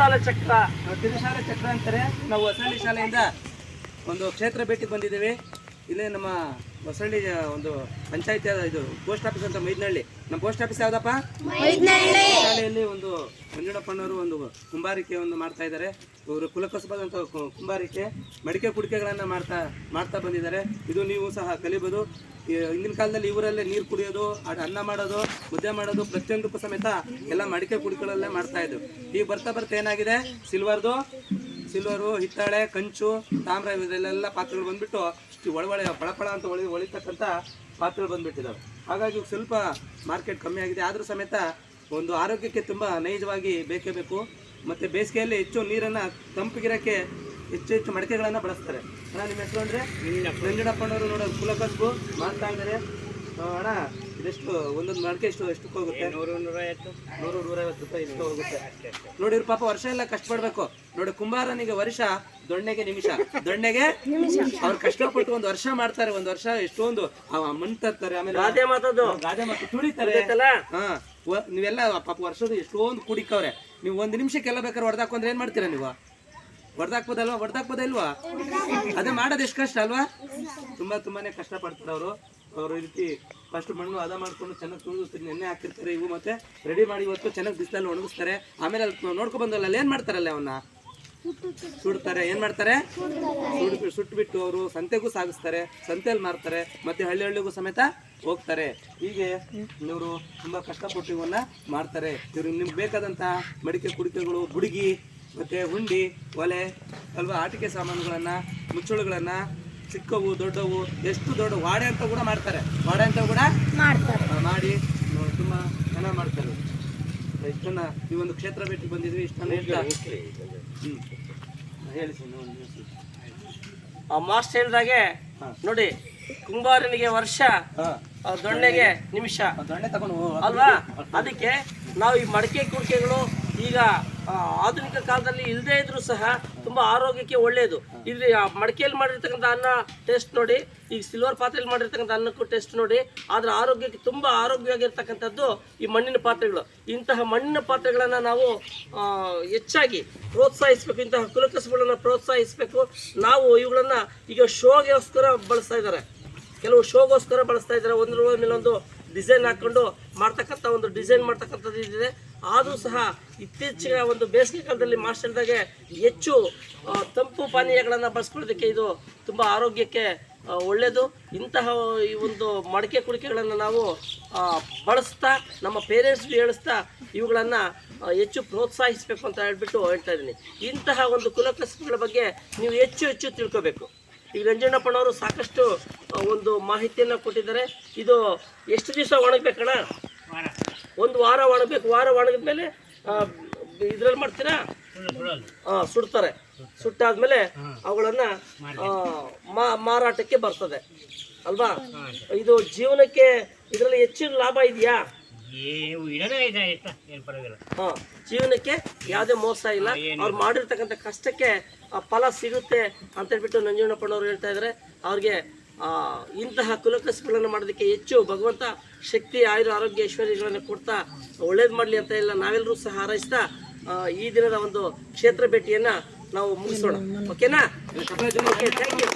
ಕಿರುಸಾಲೆ ಚಕ್ರ. ತಿರುಶಾಲೆ ಚಕ್ರ ಅಂತಾರೆ. ನಾವು ಹೊಸಳ್ಳಿ ಶಾಲೆಯಿಂದ ಒಂದು ಕ್ಷೇತ್ರ ಭೇಟಿಗೆ ಬಂದಿದ್ದೇವೆ. ಇಲ್ಲೇ ನಮ್ಮ ಹೊಸಳ್ಳಿ ಒಂದು ಪಂಚಾಯತಿ ಇದು ಪೋಸ್ಟ್ ಆಫೀಸ್ ಅಂತ ಮೈದನಹಳ್ಳಿ ನಮ್ಮ ಪೋಸ್ಟ್ ಆಫೀಸ್ ಯಾವ್ದಪ್ಪ? ಶಾಲೆಯಲ್ಲಿ ಒಂದು ಮಂಜುಳಪ್ಪನವರು ಒಂದು ಕುಂಬಾರಿಕೆ ಒಂದು ಮಾಡ್ತಾ ಇದ್ದಾರೆ. ಇವರು ಕುಲಕಸಬದಂತ ಕುಂಬಾರಿಕೆ ಮಡಿಕೆ ಕುಡಿಕೆಗಳನ್ನು ಮಾಡ್ತಾ ಮಾಡ್ತಾ ಬಂದಿದ್ದಾರೆ. ಇದು ನೀವು ಸಹ ಕಲಿಬೋದು. ಹಿಂದಿನ ಕಾಲದಲ್ಲಿ ಇವರಲ್ಲೇ ನೀರು ಕುಡಿಯೋದು ಅನ್ನ ಮಾಡೋದು ಮುದ್ದೆ ಮಾಡೋದು ಪ್ರತಿಯೊಂದಕ್ಕೂ ಸಮೇತ ಎಲ್ಲ ಮಡಿಕೆ ಕುಡಿಗಳಲ್ಲೇ ಮಾಡ್ತಾ ಇದ್ರು. ಈಗ ಬರ್ತಾ ಬರ್ತಾ ಏನಾಗಿದೆ? ಸಿಲ್ವರ್ದು ಸಿಲ್ವರು ಹಿತ್ತಾಳೆ ಕಂಚು ತಾಮ್ರ ಇದೆಲ್ಲ ಪಾತ್ರೆಗಳು ಬಂದ್ಬಿಟ್ಟು ಇಷ್ಟು ಒಳಗಡೆ ಪಳಪಳ ಅಂತ ಒಳಿ ಒಳಿತಕ್ಕಂಥ ಪಾತ್ರೆಗಳು ಬಂದುಬಿಟ್ಟಿದ್ದಾವೆ ಹಾಗಾಗಿ ಇವಾಗ ಸ್ವಲ್ಪ ಮಾರ್ಕೆಟ್ ಕಮ್ಮಿ ಆಗಿದೆ. ಆದರೂ ಸಮೇತ ಒಂದು ಆರೋಗ್ಯಕ್ಕೆ ತುಂಬ ನೈಜವಾಗಿ ಬೇಕೇ ಬೇಕು. ಮತ್ತು ಬೇಸಿಗೆಯಲ್ಲಿ ಹೆಚ್ಚು ನೀರನ್ನು ತಂಪಿಗಿರೋಕ್ಕೆ ಹೆಚ್ಚು ಹೆಚ್ಚು ಮಡಕೆಗಳನ್ನು ಬಳಸ್ತಾರೆ. ಅಣ್ಣ ನಿಮ್ಮ ಹೆಸರು ಅಂದರೆ? ವೆಂಕಟಪ್ಪನವರು ನೋಡೋದು ಕುಲಕಸ್ಬು ಮಾಡ್ತಾ ಇದ್ದಾರೆ. ಅಣ್ಣ ಇದೆಷ್ಟು ಒಂದೊಂದು ಮಡಕೆ ಎಷ್ಟು ಎಷ್ಟಕ್ಕೆ ಹೋಗುತ್ತೆ? ನೂರು ನೂರೈವತ್ತು. ನೂರು ನೂರೈವತ್ತು ರೂಪಾಯಿ ಇಷ್ಟು ಹೋಗುತ್ತೆ. ನೋಡಿ ಇವ್ರು ಪಾಪ ವರ್ಷ ಎಲ್ಲ ಕಷ್ಟಪಡ್ಬೇಕು. ನೋಡಿ ಕುಂಬಾರನಿಗೆ ವರ್ಷ ದೊಣ್ಣೆಗೆ ನಿಮಿಷ. ದೊಣ್ಣೆಗೆ ಅವ್ರು ಕಷ್ಟಪಟ್ಟು ಒಂದು ವರ್ಷ ಮಾಡ್ತಾರೆ ಒಂದು ವರ್ಷ ಎಷ್ಟೊಂದು ಆ ಮಣ್ಣು ತರ್ತಾರೆ ಆಮೇಲೆ ಗಾದೆ ಮಾತದು ಗಾದೆ ಮಾತು ತುಳಿತಾರೆ. ಹಾ ನೀವೆಲ್ಲ ಪಾಪ ವರ್ಷದ ಎಷ್ಟೊಂದು ಕುಡಿಕವ್ರೆ ನೀವು ಒಂದು ನಿಮಿಷಕ್ಕೆಲ್ಲ ಬೇಕಾದ್ರೆ ಹೊಡೆದಾಕೊಂಡ್ರೆ ಅಂದ್ರೆ ಏನ್ ಮಾಡ್ತೀರಾ ನೀವು? ಹೊಡೆದಾಕ್ಬೋದಲ್ವಾ? ಹೊಡೆದಾಕ್ಬೋದಲ್ವಾ? ಅದೇ ಮಾಡೋದು ಎಷ್ಟು ಕಷ್ಟ ಅಲ್ವಾ? ತುಂಬಾ ತುಂಬಾನೇ ಕಷ್ಟ ಪಡ್ತಾರೆ ಅವರು. ಅವರು ಈ ರೀತಿ ಫಸ್ಟ್ ಮಣ್ಣು ಅದ ಮಾಡ್ಕೊಂಡು ಚೆನ್ನಾಗಿ ತುಳಿದು ನೆನ್ನೆ ಹಾಕಿರ್ತಾರೆ ಇವು ಮತ್ತೆ ರೆಡಿ ಮಾಡಿ ಇವತ್ತು ಚೆನ್ನಾಗಿ ಬಿಸಿಲಲ್ಲಿ ಒಣಗಿಸ್ತಾರೆ. ಆಮೇಲೆ ಅಲ್ಲಿ ನೋಡ್ಕೊ ಬಂದಲ್ಲ ಅಲ್ಲಿ ಏನ್ ಮಾಡ್ತಾರಲ್ಲ ಅವನ್ನ ಸುಡ್ತಾರೆ. ಏನ್ ಮಾಡ್ತಾರೆ? ಸುಡ್ ಸುಟ್ಬಿಟ್ಟು ಅವರು ಸಂತೆಗೂ ಸಾಗಿಸ್ತಾರೆ ಸಂತೆಯಲ್ಲಿ ಮಾರ್ತಾರೆ, ಮತ್ತೆ ಹಳ್ಳಿ ಹಳ್ಳಿಗೂ ಸಮೇತ ಹೋಗ್ತಾರೆ. ಹೀಗೆ ಇವರು ತುಂಬಾ ಕಷ್ಟಪಟ್ಟು ಇವನ್ನ ಮಾಡ್ತಾರೆ ಇವ್ರಿಗೆ ನಿಮ್ಗೆ ಬೇಕಾದಂತಹ ಮಡಿಕೆ, ಕುಡಿಕೆಗಳು ಬುಡುಗಿ ಮತ್ತೆ ಹುಂಡಿ, ಒಲೆ, ಅಲ್ವಾ, ಆಟಿಕೆ ಸಾಮಾನುಗಳನ್ನ, ಮುಚ್ಚಳುಗಳನ್ನ ಚಿಕ್ಕವು ದೊಡ್ಡವು ಎಷ್ಟು ದೊಡ್ಡ ವಾಡೆ ಅಂತ ಕೂಡ ಮಾಡ್ತಾರೆ. ವಾಡೆ ಅಂತ ಕೂಡ ಮಾಡ್ತಾರೆ. ಮಾಡಿ ತುಂಬ ತುಂಬಾ ಚೆನ್ನಾಗಿ ಮಾಡ್ತಾರೆ. ಇಷ್ಟನ್ನ ಈ ಒಂದು ಕ್ಷೇತ್ರ ಭೇಟಿ ಬಂದಿದ್ವಿ ಇಷ್ಟನ್ನ ಹೇಳ್ತಾ ಹೇಳಿ. ಆ ಮಾಸ್ಟರ್ ಹೇಳಿದಾಗೆ ಹಾ. ನೋಡಿ ಕುಂಬಾರನಿಗೆ ವರ್ಷ ಆ ದೊಣ್ಣೆಗೆ ನಿಮಿಷ. ದೊಣ್ಣೆ ತಗೊಂಡು ಹೋಗು. ಅಲ್ವಾ? ಅದಕ್ಕೆ ನಾವು ಈ ಮಡಕೆ ಕುಡಿಕೆಗಳು ಈಗ ಆಧುನಿಕ ಕಾಲದಲ್ಲಿ ಇಲ್ಲದೇ ಇದ್ರೂ ಸಹ ತುಂಬಾ ಆರೋಗ್ಯಕ್ಕೆ ಒಳ್ಳೆಯದು ಇಲ್ಲಿ ಮಡಿಕೆಯಲ್ಲಿ ಮಾಡಿರ್ತಕ್ಕಂಥ ಅನ್ನ ಟೇಸ್ಟ್ ನೋಡಿ ಈಗ ಸಿಲ್ವರ್ ಪಾತ್ರೆಯಲ್ಲಿ ಮಾಡಿರ್ತಕ್ಕಂಥ ಅನ್ನಕ್ಕೂ ಟೇಸ್ಟ್ ನೋಡಿ, ಆದ್ರೆ ಆರೋಗ್ಯಕ್ಕೆ ತುಂಬಾ ಆರೋಗ್ಯವಾಗಿರ್ತಕ್ಕಂಥದ್ದು ಈ ಮಣ್ಣಿನ ಪಾತ್ರೆಗಳು. ಇಂತಹ ಮಣ್ಣಿನ ಪಾತ್ರೆಗಳನ್ನು ನಾವು ಹೆಚ್ಚಾಗಿ ಪ್ರೋತ್ಸಾಹಿಸಬೇಕು, ಇಂತಹ ಕುಲಕಸಬುಗಳನ್ನು ಪ್ರೋತ್ಸಾಹಿಸಬೇಕು. ನಾವು ಇವುಗಳನ್ನು ಈಗ ಶೋಗೋಸ್ಕರ ಬಳಸ್ತಾ ಇದ್ದಾರೆ. ಕೆಲವು ಶೋಗೋಸ್ಕರ ಬಳಸ್ತಾ ಇದ್ದಾರೆ. ಒಂದ್ರ ಮೇಲೆ ಒಂದು ಡಿಸೈನ್ ಹಾಕೊಂಡು ಮಾಡ್ತಕ್ಕಂಥ ಒಂದು ಡಿಸೈನ್ ಮಾಡ್ತಕ್ಕಂಥದ್ದು ಇದೆ ಆದರೂ ಸಹ ಇತ್ತೀಚಿನ ಒಂದು ಬೇಸಿಗೆ ಕಾಲದಲ್ಲಿ ಮಾಸ್ಟರ್ದಾಗೆ ಹೆಚ್ಚು ತಂಪು ಪಾನೀಯಗಳನ್ನು ಬಳಸ್ಕೊಳ್ಳೋದಕ್ಕೆ ಇದು ತುಂಬ ಆರೋಗ್ಯಕ್ಕೆ ಒಳ್ಳೆಯದು ಇಂತಹ ಈ ಒಂದು ಮಡಿಕೆ ಕುಡಿಕೆಗಳನ್ನು ನಾವು ಬಳಸ್ತಾ, ನಮ್ಮ ಪೇರೆಂಟ್ಸ್ಗೆ ಹೇಳಿಸ್ತಾ ಇವುಗಳನ್ನು ಹೆಚ್ಚು ಪ್ರೋತ್ಸಾಹಿಸಬೇಕು ಅಂತ ಹೇಳ್ಬಿಟ್ಟು ಹೇಳ್ತಾ ಇದ್ದೀನಿ. ಇಂತಹ ಒಂದು ಕುಲಕಸಗಳ ಬಗ್ಗೆ ನೀವು ಹೆಚ್ಚು ಹೆಚ್ಚು ತಿಳ್ಕೋಬೇಕು. ಈಗ ನಂಜಣ್ಣಪ್ಪನವರು ಸಾಕಷ್ಟು ಒಂದು ಮಾಹಿತಿಯನ್ನು ಕೊಟ್ಟಿದ್ದಾರೆ. ಇದು ಎಷ್ಟು ದಿವಸ ಒಣಗಬೇಕಣ್ಣ? ಒಂದು ವಾರ ಒಣಗಬೇಕು. ವಾರ ಒಣಗಿದ ಮೇಲೆ ಇದ್ರಲ್ಲಿ ಮಾಡ್ತೀರಾ? ಸುಡ್ತಾರೆ. ಸುಟ್ಟಾದ್ಮೇಲೆ ಅವುಗಳನ್ನ ಮಾರಾಟಕ್ಕೆ ಬರ್ತದೆ. ಅಲ್ವಾ? ಇದು ಜೀವನಕ್ಕೆ ಇದರಲ್ಲಿ ಹೆಚ್ಚಿನ ಲಾಭ ಇದೆಯಾ? ಹಾ ಜೀವನಕ್ಕೆ ಯಾವುದೇ ಮೋಸ ಇಲ್ಲ. ಅವ್ರು ಮಾಡಿರ್ತಕ್ಕಂಥ ಕಷ್ಟಕ್ಕೆ ಆ ಫಲ ಸಿಗುತ್ತೆ ಅಂತ ಹೇಳ್ಬಿಟ್ಟು ನಂಜಣ್ಣಪ್ಪನವರು ಹೇಳ್ತಾ ಇದ್ದಾರೆ ಅವ್ರಿಗೆ ಆ, ಇಂತಹ ಕುಲಕಸಗಳನ್ನು ಮಾಡೋದಕ್ಕೆ ಹೆಚ್ಚು ಭಗವಂತ ಶಕ್ತಿ ಆಯುರ ಆರೋಗ್ಯ ಐಶ್ವರ್ಯಗಳನ್ನು ಕೊಡ್ತಾ ಒಳ್ಳೇದು ಮಾಡಲಿ ಅಂತ ಇಲ್ಲ. ನಾವೆಲ್ಲರೂ ಸಹ ಹಾರೈಸ್ತಾ ಈ ದಿನದ ಒಂದು ಕ್ಷೇತ್ರ ಭೇಟಿಯನ್ನ ನಾವು ಮುಗಿಸೋಣ. ಓಕೆನಾ? Thank you